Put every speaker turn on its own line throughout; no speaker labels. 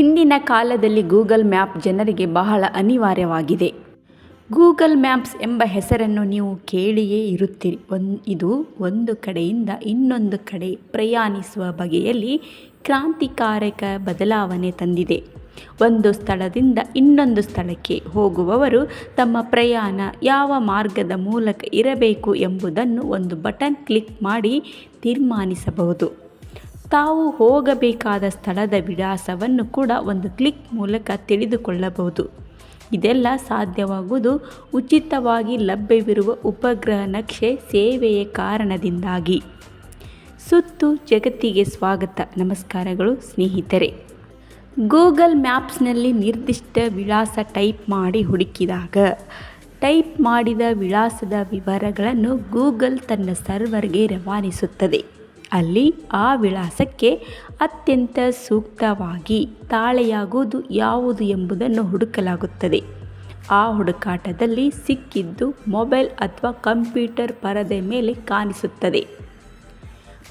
ಹಿಂದಿನ ಕಾಲದಲ್ಲಿ Google map ಜನರಿಗೆ ಬಹಳ ಅನಿವಾರ್ಯವಾಗಿದೆ. ಗೂಗಲ್ ಮ್ಯಾಪ್ಸ್ ಎಂಬ ಹೆಸರನ್ನು ನೀವು ಕೇಳಿಯೇ ಇರುತ್ತೀರಿ. ಒನ್, ಇದು ಒಂದು ಕಡೆಯಿಂದ ಇನ್ನೊಂದು ಕಡೆ ಪ್ರಯಾಣಿಸುವ ಬಗೆಯಲ್ಲಿ ಕ್ರಾಂತಿಕಾರಕ ಬದಲಾವಣೆ ತಂದಿದೆ. ಒಂದು ಸ್ಥಳದಿಂದ ಇನ್ನೊಂದು ಸ್ಥಳಕ್ಕೆ ಹೋಗುವವರು ತಮ್ಮ ಪ್ರಯಾಣ ಯಾವ ಮಾರ್ಗದ ಮೂಲಕ ಇರಬೇಕು ಎಂಬುದನ್ನು ಒಂದು ಬಟನ್ ಕ್ಲಿಕ್ ಮಾಡಿ ತೀರ್ಮಾನಿಸಬಹುದು. ತಾವು ಹೋಗಬೇಕಾದ ಸ್ಥಳದ ವಿಳಾಸವನ್ನು ಕೂಡ ಒಂದು ಕ್ಲಿಕ್ ಮೂಲಕ ತಿಳಿದುಕೊಳ್ಳಬಹುದು. ಇದೆಲ್ಲ ಸಾಧ್ಯವಾಗುವುದು ಉಚಿತವಾಗಿ ಲಭ್ಯವಿರುವ ಉಪಗ್ರಹ ನಕ್ಷೆ ಸೇವೆಯ ಕಾರಣದಿಂದಾಗಿ. ಸುತ್ತು ಜಗತ್ತಿಗೆ ಸ್ವಾಗತ. ನಮಸ್ಕಾರಗಳು ಸ್ನೇಹಿತರೆ. ಗೂಗಲ್ ಮ್ಯಾಪ್ಸ್ನಲ್ಲಿ ನಿರ್ದಿಷ್ಟ ವಿಳಾಸ ಟೈಪ್ ಮಾಡಿ ಹುಡುಕಿದಾಗ, ಟೈಪ್ ಮಾಡಿದ ವಿಳಾಸದ ವಿವರಗಳನ್ನು ಗೂಗಲ್ ತನ್ನ ಸರ್ವರ್ಗೆ ರವಾನಿಸುತ್ತದೆ. ಅಲ್ಲಿ ಆ ವಿಳಾಸಕ್ಕೆ ಅತ್ಯಂತ ಸೂಕ್ತವಾಗಿ ತಾಳೆಯಾಗುವುದು ಯಾವುದು ಎಂಬುದನ್ನು ಹುಡುಕಲಾಗುತ್ತದೆ. ಆ ಹುಡುಕಾಟದಲ್ಲಿ ಸಿಕ್ಕಿದ್ದು ಮೊಬೈಲ್ ಅಥವಾ ಕಂಪ್ಯೂಟರ್ ಪರದೆ ಮೇಲೆ ಕಾಣಿಸುತ್ತದೆ.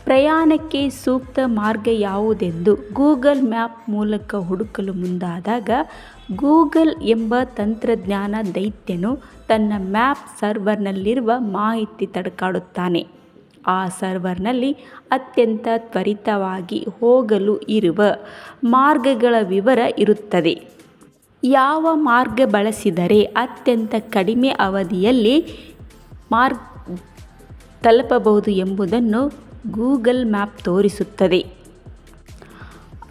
ಪ್ರಯಾಣಕ್ಕೆ ಸೂಕ್ತ ಮಾರ್ಗ ಯಾವುದೆಂದು ಗೂಗಲ್ ಮ್ಯಾಪ್ ಮೂಲಕ ಹುಡುಕಲು ಮುಂದಾದಾಗ, ಗೂಗಲ್ ಎಂಬ ತಂತ್ರಜ್ಞಾನ ದೈತ್ಯನು ತನ್ನ ಮ್ಯಾಪ್ ಸರ್ವರ್ನಲ್ಲಿರುವ ಮಾಹಿತಿ ತಡಕಾಡುತ್ತಾನೆ. ಆ ಸರ್ವರ್ನಲ್ಲಿ ಅತ್ಯಂತ ತ್ವರಿತವಾಗಿ ಹೋಗಲು ಇರುವ ಮಾರ್ಗಗಳ ವಿವರ ಇರುತ್ತದೆ. ಯಾವ ಮಾರ್ಗ ಬಳಸಿದರೆ ಅತ್ಯಂತ ಕಡಿಮೆ ಅವಧಿಯಲ್ಲಿ ಮಾರ್ಗ ತಲುಪಬಹುದು ಎಂಬುದನ್ನು ಗೂಗಲ್ ಮ್ಯಾಪ್ ತೋರಿಸುತ್ತದೆ.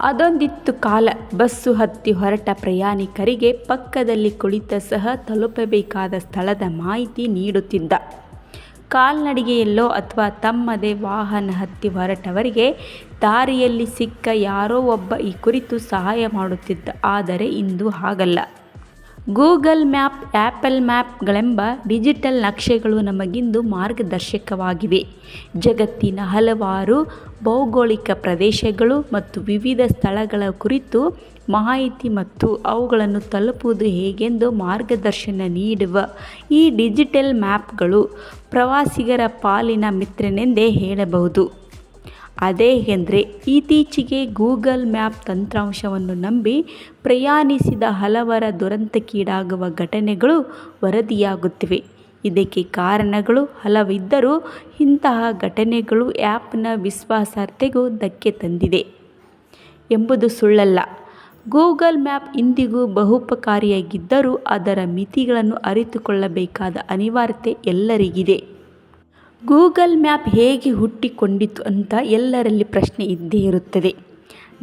ಅದೊಂದಿತ್ತು ಕಾಲ ಬಸ್ಸು ಹತ್ತಿ ಹೊರಟ ಪ್ರಯಾಣಿಕರಿಗೆ ಪಕ್ಕದಲ್ಲಿ ಕುಳಿತ ಸಹ ತಲುಪಬೇಕಾದ ಸ್ಥಳದ ಮಾಹಿತಿ ನೀಡುತ್ತಿದ್ದ. ಕಾಲ್ನಡಿಗೆಯಲ್ಲೋ ಅಥವಾ ತಮ್ಮದೇ ವಾಹನ ಹತ್ತಿ ಹೊರಟವರಿಗೆ ದಾರಿಯಲ್ಲಿ ಸಿಕ್ಕ ಯಾರೋ ಒಬ್ಬ ಈ ಕುರಿತು ಸಹಾಯ ಮಾಡುತ್ತಿದ್ದ, ಆದರೆ ಇಂದು ಹಾಗಲ್ಲ. ಗೂಗಲ್ ಮ್ಯಾಪ್ ಆ್ಯಪಲ್ ಮ್ಯಾಪ್ಗಳೆಂಬ ಡಿಜಿಟಲ್ ನಕ್ಷೆಗಳು ನಮಗಿಂದು ಮಾರ್ಗದರ್ಶಕವಾಗಿವೆ. ಜಗತ್ತಿನ ಹಲವಾರು ಭೌಗೋಳಿಕ ಪ್ರದೇಶಗಳು ಮತ್ತು ವಿವಿಧ ಸ್ಥಳಗಳ ಕುರಿತು ಮಾಹಿತಿ ಮತ್ತು ಅವುಗಳನ್ನು ತಲುಪುವುದು ಹೇಗೆಂದು ಮಾರ್ಗದರ್ಶನ ನೀಡುವ ಈ ಡಿಜಿಟಲ್ ಮ್ಯಾಪ್ಗಳು ಪ್ರವಾಸಿಗರ ಪಾಲಿನ ಮಿತ್ರನೆಂದೇ ಹೇಳಬಹುದು. ಅದೇ ಎಂದರೆ ಇತ್ತೀಚೆಗೆ ಗೂಗಲ್ ಮ್ಯಾಪ್ ತಂತ್ರಾಂಶವನ್ನು ನಂಬಿ ಪ್ರಯಾಣಿಸಿದ ಹಲವರ ದುರಂತಕ್ಕೀಡಾಗುವ ಘಟನೆಗಳು ವರದಿಯಾಗುತ್ತಿವೆ. ಇದಕ್ಕೆ ಕಾರಣಗಳು ಹಲವಿದ್ದರೂ ಇಂತಹ ಘಟನೆಗಳು ಆ್ಯಪ್ನ ವಿಶ್ವಾಸಾರ್ಥೆಗೂ ಧಕ್ಕೆ ತಂದಿದೆ. ಎಂಬುದು ಸುಳ್ಳಲ್ಲ. ಗೂಗಲ್ ಮ್ಯಾಪ್ ಇಂದಿಗೂ ಬಹುಪಕಾರಿಯಾಗಿದ್ದರೂ ಅದರ ಮಿತಿಗಳನ್ನು ಅರಿತುಕೊಳ್ಳಬೇಕಾದ ಅನಿವಾರ್ಯತೆ ಎಲ್ಲರಿಗಿದೆ. ಗೂಗಲ್ ಮ್ಯಾಪ್ ಹೇಗೆ ಹುಟ್ಟಿಕೊಂಡಿತು ಅಂತ ಎಲ್ಲರಲ್ಲಿ ಪ್ರಶ್ನೆ ಇದ್ದೇ ಇರುತ್ತದೆ.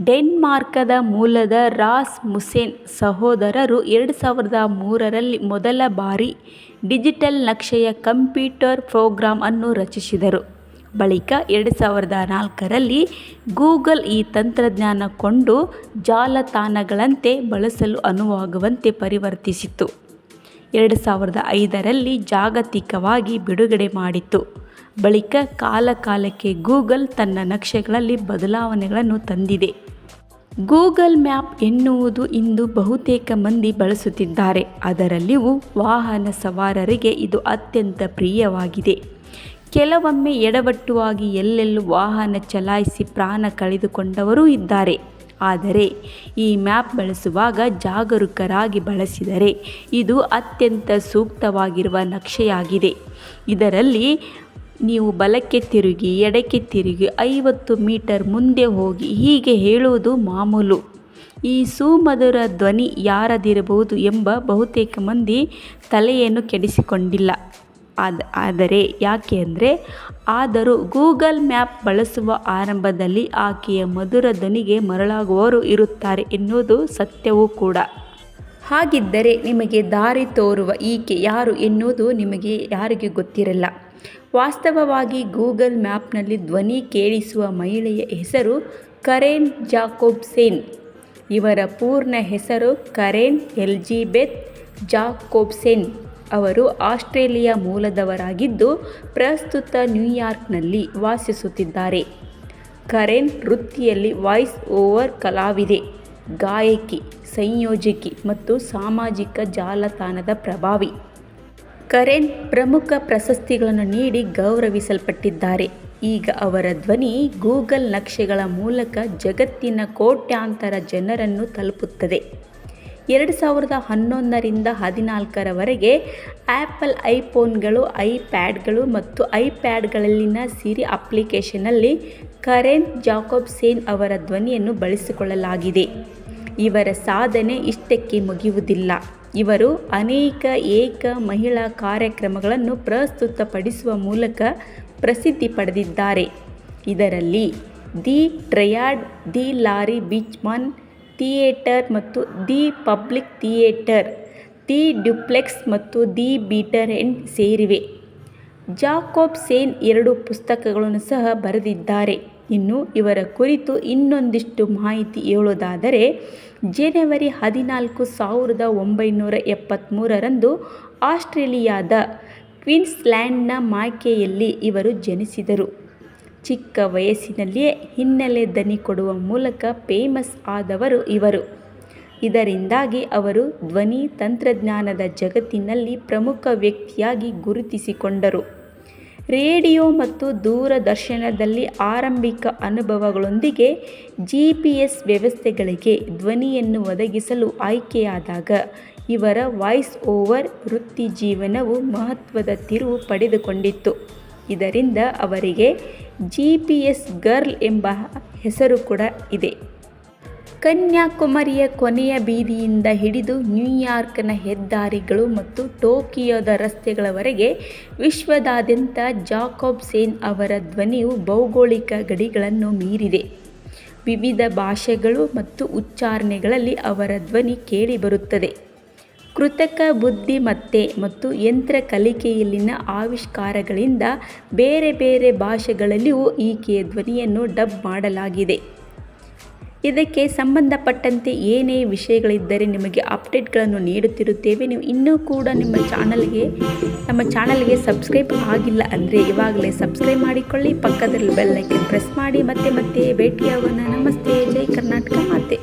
ಡೆನ್ಮಾರ್ಕದ ಮೂಲದ ರಾಸ್ ಮುಸೇನ್ ಸಹೋದರರು ಎರಡು ಸಾವಿರದ ಮೂರರಲ್ಲಿ ಮೊದಲ ಬಾರಿ ಡಿಜಿಟಲ್ ನಕ್ಷೆಯ ಕಂಪ್ಯೂಟರ್ ಪ್ರೋಗ್ರಾಮ್ ಅನ್ನು ರಚಿಸಿದರು. ಬಳಿಕ ಎರಡು ಸಾವಿರದ ನಾಲ್ಕರಲ್ಲಿ ಗೂಗಲ್ ಈ ತಂತ್ರಜ್ಞಾನ ಕೊಂಡು ಜಾಲತಾಣಗಳಂತೆ ಬಳಸಲು ಅನುವಾಗುವಂತೆ ಪರಿವರ್ತಿಸಿತು ಎರಡು ಸಾವಿರದ ಐದರಲ್ಲಿ ಜಾಗತಿಕವಾಗಿ ಬಿಡುಗಡೆ ಮಾಡಿತು ಬಳಿಕ ಕಾಲಕಾಲಕ್ಕೆ ಗೂಗಲ್ ತನ್ನ ನಕ್ಷೆಗಳಲ್ಲಿ ಬದಲಾವಣೆಗಳನ್ನು ತಂದಿದೆ. ಗೂಗಲ್ ಮ್ಯಾಪ್ ಎನ್ನುವುದು ಇಂದು ಬಹುತೇಕ ಮಂದಿ ಬಳಸುತ್ತಿದ್ದಾರೆ. ಅದರಲ್ಲಿಯೂ ವಾಹನ ಸವಾರರಿಗೆ ಇದು ಅತ್ಯಂತ ಪ್ರಿಯವಾಗಿದೆ. ಕೆಲವೊಮ್ಮೆ ಎಡವಟ್ಟುವಾಗಿ ಎಲ್ಲೆಲ್ಲೂ ವಾಹನ ಚಲಾಯಿಸಿ ಪ್ರಾಣ ಕಳೆದುಕೊಂಡವರೂ ಇದ್ದಾರೆ. ಆದರೆ ಈ ಮ್ಯಾಪ್ ಬಳಸುವಾಗ ಜಾಗರೂಕರಾಗಿ ಬಳಸಿದರೆ ಇದು ಅತ್ಯಂತ ಸೂಕ್ತವಾಗಿರುವ ನಕ್ಷೆಯಾಗಿದೆ. ಇದರಲ್ಲಿ ನೀವು ಬಲಕ್ಕೆ ತಿರುಗಿ, ಎಡಕ್ಕೆ ತಿರುಗಿ ಐವತ್ತು ಮೀಟರ್ ಮುಂದೆ ಹೋಗಿ. ಹೀಗೆ ಹೇಳುವುದು ಮಾಮೂಲು. ಈ ಸುಮಧುರ ಧ್ವನಿ ಯಾರದಿರಬಹುದು ಎಂಬ ಬಹುತೇಕ ಮಂದಿ ತಲೆಯನ್ನು ಕೆಡಿಸಿಕೊಂಡಿಲ್ಲ. ಆದ, ಆದರೆ ಯಾಕೆ ಅಂದರೆ ಆದರೂ ಗೂಗಲ್ ಮ್ಯಾಪ್ ಬಳಸುವ ಆರಂಭದಲ್ಲಿ ಆಕೆಯ ಮಧುರ ಧ್ವನಿಗೆ ಮರಳಾಗುವವರು ಇರುತ್ತಾರೆ ಎನ್ನುವುದು ಸತ್ಯವೂ ಕೂಡ. ಹಾಗಿದ್ದರೆ ನಿಮಗೆ ದಾರಿ ತೋರುವ ಈಕೆ ಯಾರು ಎನ್ನುವುದು ನಿಮಗೆ ಯಾರಿಗೆ ಗೊತ್ತಿರಲ್ಲ. ವಾಸ್ತವವಾಗಿ ಗೂಗಲ್ ಮ್ಯಾಪ್ನಲ್ಲಿ ಧ್ವನಿ ಕೇಳಿಸುವ ಮಹಿಳೆಯ ಹೆಸರು ಕರೇನ್ ಜಾಕೋಬ್ಸೇನ್ ಇವರ ಪೂರ್ಣ ಹೆಸರು ಕರೇನ್ ಎಲ್ಜಿಬೆತ್ ಜಾಕೋಬ್ಸೆನ್ ಅವರು ಆಸ್ಟ್ರೇಲಿಯಾ ಮೂಲದವರಾಗಿದ್ದು ಪ್ರಸ್ತುತ ನ್ಯೂಯಾರ್ಕ್ನಲ್ಲಿ ವಾಸಿಸುತ್ತಿದ್ದಾರೆ. ಕರೆನ್ ವೃತ್ತಿಯಲ್ಲಿ ವಾಯ್ಸ್ ಓವರ್ ಕಲಾವಿದೆ. ಗಾಯಕಿ, ಸಂಯೋಜಕಿ ಮತ್ತು ಸಾಮಾಜಿಕ ಜಾಲತಾಣದ ಪ್ರಭಾವಿ. ಕರೆನ್ ಪ್ರಮುಖ ಪ್ರಶಸ್ತಿಗಳನ್ನು ನೀಡಿ ಗೌರವಿಸಲ್ಪಟ್ಟಿದ್ದಾರೆ. ಈಗ ಅವರ ಧ್ವನಿ ಗೂಗಲ್ ನಕ್ಷೆಗಳ ಮೂಲಕ ಜಗತ್ತಿನ ಕೋಟ್ಯಾಂತರ ಜನರನ್ನು ತಲುಪುತ್ತದೆ. ಎರಡು ಸಾವಿರದ ಹನ್ನೊಂದರಿಂದ ಹದಿನಾಲ್ಕರವರೆಗೆ ಆ್ಯಪಲ್ ಐಫೋನ್ಗಳು, ಐಪ್ಯಾಡ್ಗಳು ಮತ್ತು ಐಪ್ಯಾಡ್ಗಳಲ್ಲಿನ ಸಿರಿ ಅಪ್ಲಿಕೇಶನಲ್ಲಿ ಕರೆನ್ ಜಾಕೋಬ್ಸೇನ್ ಅವರ ಧ್ವನಿಯನ್ನು ಬಳಸಿಕೊಳ್ಳಲಾಗಿದೆ. ಇವರ ಸಾಧನೆ ಇಷ್ಟಕ್ಕೆ ಮುಗಿಯುವುದಿಲ್ಲ. ಇವರು ಅನೇಕ ಏಕ ಮಹಿಳಾ ಕಾರ್ಯಕ್ರಮಗಳನ್ನು ಪ್ರಸ್ತುತಪಡಿಸುವ ಮೂಲಕ ಪ್ರಸಿದ್ಧಿ ಪಡೆದಿದ್ದಾರೆ. ಇದರಲ್ಲಿ the Triad, the Laurie Beechman Theater ಮತ್ತು the Public Theater, the Duplex ಮತ್ತು ದಿ ಬೀಟರ್ ಎಂಡ್ ಸೇರಿವೆ. ಜಾಕೋಬ್ ಸೇನ್ ಎರಡು ಪುಸ್ತಕಗಳನ್ನು ಸಹ ಬರೆದಿದ್ದಾರೆ. ಇನ್ನು ಇವರ ಕುರಿತು ಇನ್ನೊಂದಿಷ್ಟು ಮಾಹಿತಿ ಹೇಳೋದಾದರೆ, ಜನವರಿ ಹದಿನಾಲ್ಕು ಸಾವಿರದ ಒಂಬೈನೂರ ಎಪ್ಪತ್ತ್ಮೂರರಂದು ಆಸ್ಟ್ರೇಲಿಯಾದ ಕ್ವೀನ್ಸ್ಲ್ಯಾಂಡ್ನ ಮಾಯ್ಕೆಯಲ್ಲಿ ಇವರು ಜನಿಸಿದರು. ಚಿಕ್ಕ ವಯಸ್ಸಿನಲ್ಲಿಯೇ ಹಿನ್ನೆಲೆ ದನಿ ಕೊಡುವ ಮೂಲಕ ಫೇಮಸ್ ಆದವರು ಇವರು. ಇದರಿಂದಾಗಿ ಅವರು ಧ್ವನಿ ತಂತ್ರಜ್ಞಾನದ ಜಗತ್ತಿನಲ್ಲಿ ಪ್ರಮುಖ ವ್ಯಕ್ತಿಯಾಗಿ ಗುರುತಿಸಿಕೊಂಡರು. ರೇಡಿಯೋ ಮತ್ತು ದೂರದರ್ಶನದಲ್ಲಿ ಆರಂಭಿಕ ಅನುಭವಗಳೊಂದಿಗೆ ಜಿ ಪಿ ಎಸ್ ವ್ಯವಸ್ಥೆಗಳಿಗೆ ಧ್ವನಿಯನ್ನು ಒದಗಿಸಲು ಆಯ್ಕೆಯಾದಾಗ ಇವರ ವಾಯ್ಸ್ ಓವರ್ ವೃತ್ತಿಜೀವನವು ಮಹತ್ವದ ತಿರುವು ಪಡೆದುಕೊಂಡಿತು ಇದರಿಂದ ಅವರಿಗೆ ಜಿ ಪಿ ಎಸ್ ಗರ್ಲ್ ಎಂಬ ಹೆಸರು ಕೂಡ ಇದೆ. ಕನ್ಯಾಕುಮಾರಿಯ ಕೊನೆಯ ಬೀದಿಯಿಂದ ಹಿಡಿದು ನ್ಯೂಯಾರ್ಕ್ನ ಹೆದ್ದಾರಿಗಳು ಮತ್ತು ಟೋಕಿಯೋದ ರಸ್ತೆಗಳವರೆಗೆ ವಿಶ್ವದಾದ್ಯಂತ ಜಾಕೋಬ್ ಸೇನ್ ಅವರ ಧ್ವನಿಯು ಭೌಗೋಳಿಕ ಗಡಿಗಳನ್ನು ಮೀರಿದೆ. ವಿವಿಧ ಭಾಷೆಗಳು ಮತ್ತು ಉಚ್ಚಾರಣೆಗಳಲ್ಲಿ ಅವರ ಧ್ವನಿ ಕೇಳಿಬರುತ್ತದೆ. ಕೃತಕ ಬುದ್ಧಿಮತ್ತೆ ಮತ್ತು ಯಂತ್ರ ಕಲಿಕೆಯಲ್ಲಿನ ಆವಿಷ್ಕಾರಗಳಿಂದ ಬೇರೆ ಬೇರೆ ಭಾಷೆಗಳಲ್ಲಿಯೂ ಈಕೆಯ ಧ್ವನಿಯನ್ನು ಡಬ್ ಮಾಡಲಾಗಿದೆ. ಇದಕ್ಕೆ ಸಂಬಂಧಪಟ್ಟಂತೆ ಏನೇ ವಿಷಯಗಳಿದ್ದರೆ ನಿಮಗೆ ಅಪ್ಡೇಟ್ಗಳನ್ನು ನೀಡುತ್ತಿರುತ್ತೇವೆ. ನೀವು ಇನ್ನೂ ಕೂಡ ನಿಮ್ಮ ಚಾನಲ್ಗೆ, ನಮ್ಮ ಚಾನಲ್ಗೆ ಸಬ್ಸ್ಕ್ರೈಬ್ ಆಗಿಲ್ಲ ಅಂದರೆ ಇವಾಗಲೇ ಸಬ್ಸ್ಕ್ರೈಬ್ ಮಾಡಿಕೊಳ್ಳಿ. ಪಕ್ಕದಲ್ಲಿ ಬೆಲ್ಲೈಕನ್ ಪ್ರೆಸ್ ಮಾಡಿ. ಮತ್ತೆ ಮತ್ತೆ ಭೇಟಿಯಾಗೋಣ. ನಮಸ್ತೆ. ಜೈ ಕರ್ನಾಟಕ ಮಾತೆ.